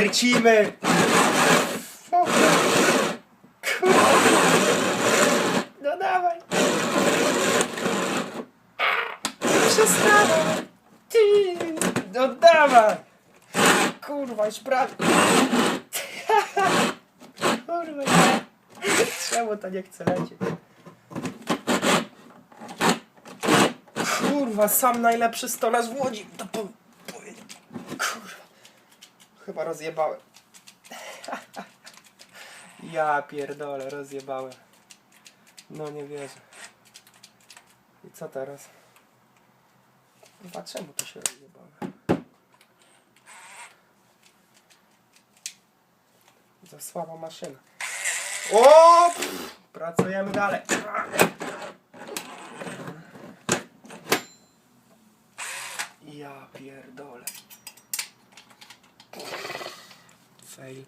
lecimy! Kurwa. No dawaj! Przestawaj! Ty! No dawaj! Kurwa, prawie... Kurwa. Czemu to nie chce lecieć? Kurwa, sam najlepszy stolarz w Łodzi. To po... Chyba rozjebałem. Ja pierdolę, rozjebałem. No nie wierzę. I co teraz? Kurwa, czemu to się rozjebałem? Za słaba maszyna. O! Pracujemy dalej. Ja pierdolę. Fail.